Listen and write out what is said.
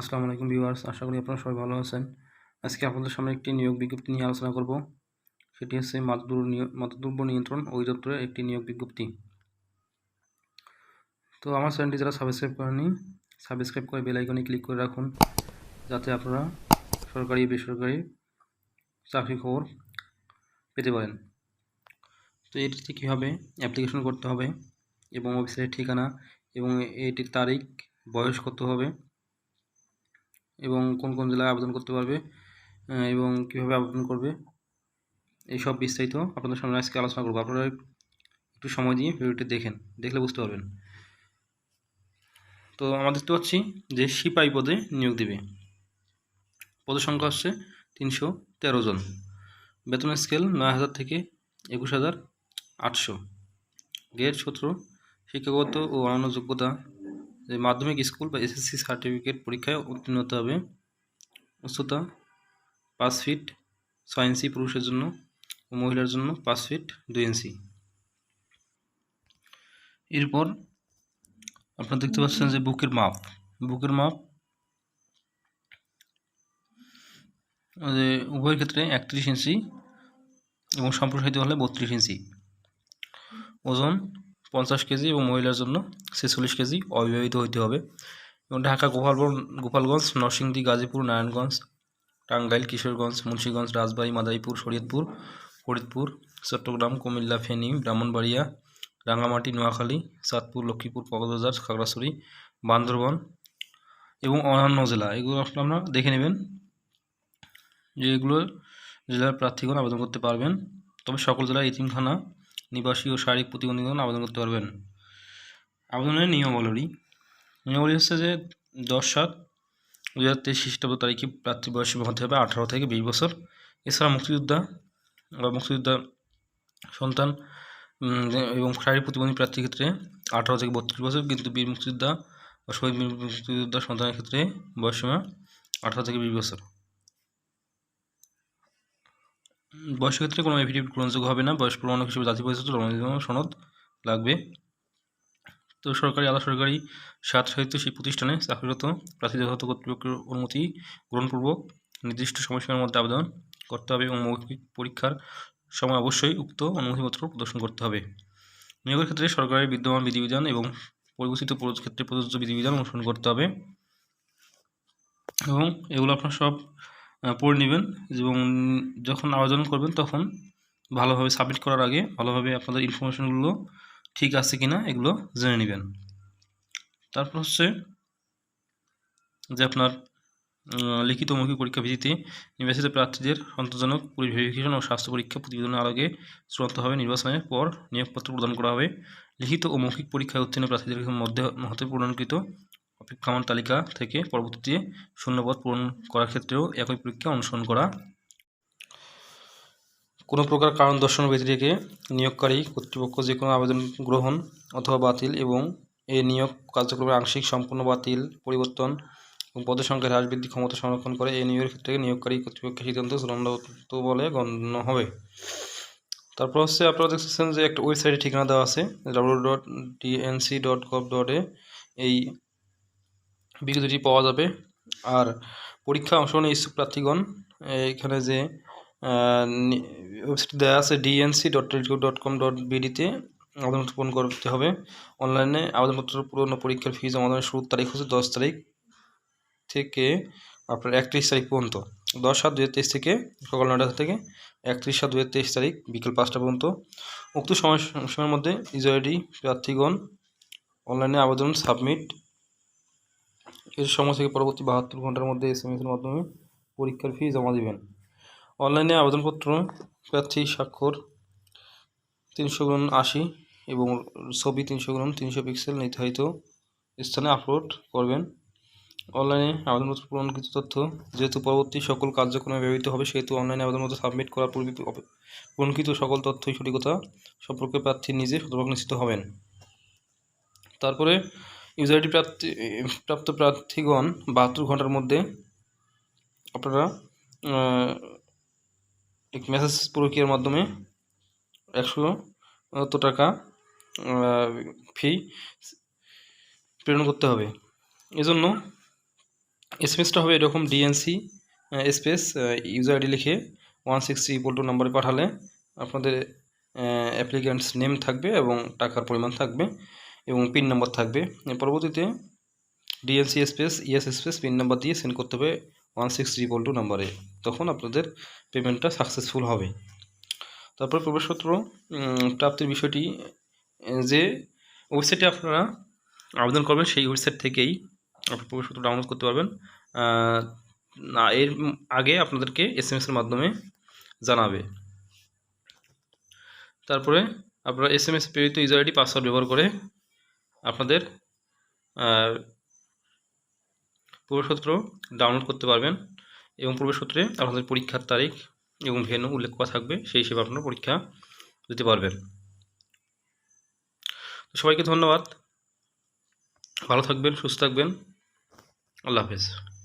আসসালামু আলাইকুম ভিউয়ার্স, আশা করি আপনারা সবাই ভালো আছেন। আজকে আপনাদের সামনে একটি নিয়োগ বিজ্ঞপ্তি নিয়ে আলোচনা করব। সেটি হচ্ছে মাদকদ্রব্য নিয়ন্ত্রণ অধিদপ্তরের একটি নিয়োগ বিজ্ঞপ্তি। তো আমার চ্যানেলটি যারা সাবস্ক্রাইব করেনি সাবস্ক্রাইব করে বেল আইকনে ক্লিক করে রাখুন, যাতে আপনারা সরকারি, বেসরকারি চাকরি খবর পেতে পারেন। তো এটিতে কীভাবে অ্যাপ্লিকেশন করতে হবে এবং ওয়েবসাইটের ঠিকানা এবং এটির তারিখ, বয়স কত হবে এবং কোন কোন জেলায় আবেদন করতে পারবে এবং কীভাবে আবেদন করবে, এই সব বিস্তারিত আপনাদের সামনে আজকে আলোচনা করব। আপনারা একটু সময় দিয়ে ভিডিওটি দেখেন, দেখলে বুঝতে পারবেন। তো আমরা দেখতে পাচ্ছি যে সিপাই পদে নিয়োগ দেবে। পদের সংখ্যা হচ্ছে তিনশো তেরো জন। বেতন স্কেল নয় হাজার থেকে একুশ হাজার আটশো। গ্রেড সূত্র, শিক্ষাগত ও অন্যান্য যোগ্যতা যে মাধ্যমিক স্কুল বা এসএসসি সার্টিফিকেট পরীক্ষায় উত্তীর্ণ হতে হবে। উচ্চতা পাঁচ ফিট ছয় ইঞ্চি পুরুষের জন্য ও মহিলার জন্য পাঁচ ফিট দুই ইঞ্চি। এরপর আপনারা দেখতে পাচ্ছেন যে বুকের মাপ। বুকের মাপ যে উভয়ের ক্ষেত্রে একত্রিশ ইঞ্চি এবং সম্প্রসারিত হলে বত্রিশ ইঞ্চি। ওজন পঞ্চাশ কেজি এবং মহিলার জন্য ছেচল্লিশ কেজি অবিবাহিত হইতে হবে। এবং ঢাকা গোপালগঞ্জ গোপালগঞ্জ, নরসিংদী, গাজীপুর, নারায়ণগঞ্জ, টাঙ্গাইল, কিশোরগঞ্জ, মুন্সীগঞ্জ, রাজবাড়ী, মাদারীপুর, শরীয়তপুর, ফরিদপুর, চট্টগ্রাম, কুমিল্লা, ফেনী, ব্রাহ্মণবাড়িয়া, রাঙ্গামাটি, নোয়াখালী, চাঁদপুর, লক্ষ্মীপুর, কক্সবাজার, খাগড়াছড়ি, বান্দরবন এবং অন্যান্য জেলা। এগুলো আসলে আপনারা দেখে নেবেন যে এগুলো জেলার প্রার্থীগণ আবেদন করতে পারবেন। তবে সকল জেলায় এতিমখানা নিবাসী ও শারীরিক প্রতিবন্ধীগণ আবেদন করতে পারবেন। আবেদনের নিয়মাবলী। নিয়মাবলী হচ্ছে যে দশ সাত দু হাজার তেইশ খ্রিস্টাব্দ তারিখে প্রার্থী বয়স হতে হবে আঠারো থেকে বিশ বছর। এছাড়া মুক্তিযোদ্ধা বা মুক্তিযোদ্ধা সন্তান এবং শারীরিক প্রতিবন্ধী প্রার্থীর ক্ষেত্রে আঠারো থেকে বত্রিশ বছর, কিন্তু বীর মুক্তিযোদ্ধা বা শহীদ মুক্তিযোদ্ধা সন্তানের ক্ষেত্রে বয়স সীমা আঠারো থেকে বিশ বছর। বয়সের ক্ষেত্রে কোনো এফিডেভিট গ্রহণযোগ্য হবে না। বয়স প্রমাণক হিসেবে জাতীয় পরিচয় সনদ লাগবে। তো সরকারি আধা সরকারি স্বায়ত্তশাসিত সেই প্রতিষ্ঠানে চাকরিরত প্রার্থীদের যথাযথ কর্তৃপক্ষের অনুমতি গ্রহণপূর্বক নির্দিষ্ট সময়সীমার মধ্যে আবেদন করতে হবে এবং মৌখিক পরীক্ষার সময় অবশ্যই উক্ত অনুমতিপত্র প্রদর্শন করতে হবে। নিয়োগের ক্ষেত্রে সরকারের বিদ্যমান বিধিবিধান এবং পরিবর্তিত ক্ষেত্রে প্রযোজ্য বিধিবিধান অনুসরণ করতে হবে। এবং এগুলো আপনার সব পড়ে নেবেন এবং যখন আবেদন করবেন তখন ভালোভাবে সাবমিট করার আগে ভালোভাবে আপনাদের ইনফরমেশনগুলো ঠিক আছে কিনা এগুলো জেনে নেবেন। তারপর হচ্ছে যে আপনার লিখিত মৌখিক পরীক্ষা ভিত্তিতে নির্বাচিত প্রার্থীদের সন্তোষজনক ভেরিফিকেশন ও স্বাস্থ্য পরীক্ষা প্রতিবেদনের আলোকে চূড়ান্তভাবে নির্বাচনের পর নিয়োগপত্র প্রদান করা হবে। লিখিত ও মৌখিক পরীক্ষায় উত্তীর্ণ প্রার্থীদের মধ্যে হতে পূরণকৃত অপেক্ষমান তালিকা থেকে পরবর্তীতে শূন্যপদ পূরণ করার ক্ষেত্রেও একই পরীক্ষা অনুসরণ করা। কোনো প্রকার কারণ দর্শানো ব্যতিরেকে নিয়োগকারী কর্তৃপক্ষ যে কোনো আবেদন গ্রহণ অথবা বাতিল এবং এ নিয়োগ কার্যক্রমের আংশিক সম্পূর্ণ বাতিল পরিবর্তন এবং পদের সংখ্যা হ্রাস বৃদ্ধি ক্ষমতা সংরক্ষণ করে এই নিয়োগের ক্ষেত্রে নিয়োগকারী কর্তৃপক্ষের সিদ্ধান্ত চূড়ান্ত বলে গণ্য হবে। তারপর হচ্ছে আপনারা দেখতেছেন যে একটা ওয়েবসাইটে ঠিকানা দেওয়া আছে W dot DNC dot gov dot এ এই বিজ্ঞপ্তিটি পাওয়া যাবে। আর পরীক্ষা অংশগ্রহণে ইচ্ছুক প্রার্থীগণ, এখানে যে ওয়েবসাইট দেওয়া আছে DNC dot dot com dot বিডিতে আবেদনপত্র পূরণ করতে হবে। অনলাইনে আবেদনপত্র পূরণ পরীক্ষার ফি জমা দেওয়ার শুরুর তারিখ হচ্ছে দশ তারিখ থেকে আপনার একত্রিশ তারিখ পর্যন্ত। দশ সাত হাজার তেইশ থেকে, সকাল নয়টা থেকে একত্রিশ সাত দু হাজার তেইশ তারিখ বিকেল পাঁচটা পর্যন্ত। উক্ত সময়, সময়ের মধ্যে ইউজারআইডি প্রার্থীগণ অনলাইনে আবেদন সাবমিট এর সময় থেকে পরবর্তী বাহাত্তর ঘণ্টার মধ্যে এস এম এসের মাধ্যমে পরীক্ষার ফি জমা দিবেন। অনলাইনে আবেদনপত্র, প্রার্থী স্বাক্ষর তিনশো গুণ আশি এবং ছবি তিনশো গুণ তিনশো পিক্সেল নির্ধারিত স্থানে আপলোড করবেন। অনলাইনে আবেদনপত্র পূরণকৃত তথ্য, যেহেতু পরবর্তী সকল কার্যক্রমে ব্যবহৃত হবে, সেহেতু অনলাইনে আবেদনপত্র সাবমিট করার পূর্বে পূরণকৃত সকল তথ্যই সঠিকতা সম্পর্কে প্রার্থী নিজে শতভাগ নিশ্চিত হবেন। তারপরে ইউজারটি প্রার্থী, প্রাপ্ত প্রার্থীগণ বাহাত্তর ঘণ্টার মধ্যে আপনারা এক মেসেজ প্রক্রিয়ার মাধ্যমে একশো টাকা ফি প্রেরণ করতে হবে। এজন্য এস এম এসটা হবে এরকম ডিএনসি স্পেস ইউজার আইডি লিখে ওয়ান সিক্স থ্রি টু নাম্বারে পাঠালে আপনাদের অ্যাপ্লিক্যান্টস নেম থাকবে এবং টাকার পরিমাণ থাকবে। এবং পিন নম্বর থাকবে। পরবর্তীতে DNC space ES space pin number দিয়ে সেন্ড করতে হবে ওয়ান সিক্স থ্রি টু নাম্বারে তখন আপনাদের পেমেন্টটা সাকসেসফুল হবে। তারপর প্রবেশপত্র প্রাপ্তির বিষয়টি যে ওয়েবসাইটে আপনারা আবেদন করবেন, সেই ওয়েবসাইট থেকেই আপনার প্রবেশপত্র ডাউনলোড করতে পারবেন। এর আগে আপনাদেরকে এস এম এসের মাধ্যমে জানাবে। তারপরে আপনারা এস এম এস প্রেরিত ইউজার আইডি পাসওয়ার্ড ব্যবহার করে আপনাদের প্রবেশপত্র ডাউনলোড করতে পারবেন এবং প্রবেশপত্রে আপনাদের পরীক্ষার তারিখ এবং ভেন্যু উল্লেখ করা থাকবে, সেই হিসেবে আপনারা পরীক্ষা দিতে পারবেন। সবাইকে ধন্যবাদ। ভালো থাকবেন, সুস্থ থাকবেন। আল্লাহ হাফেজ।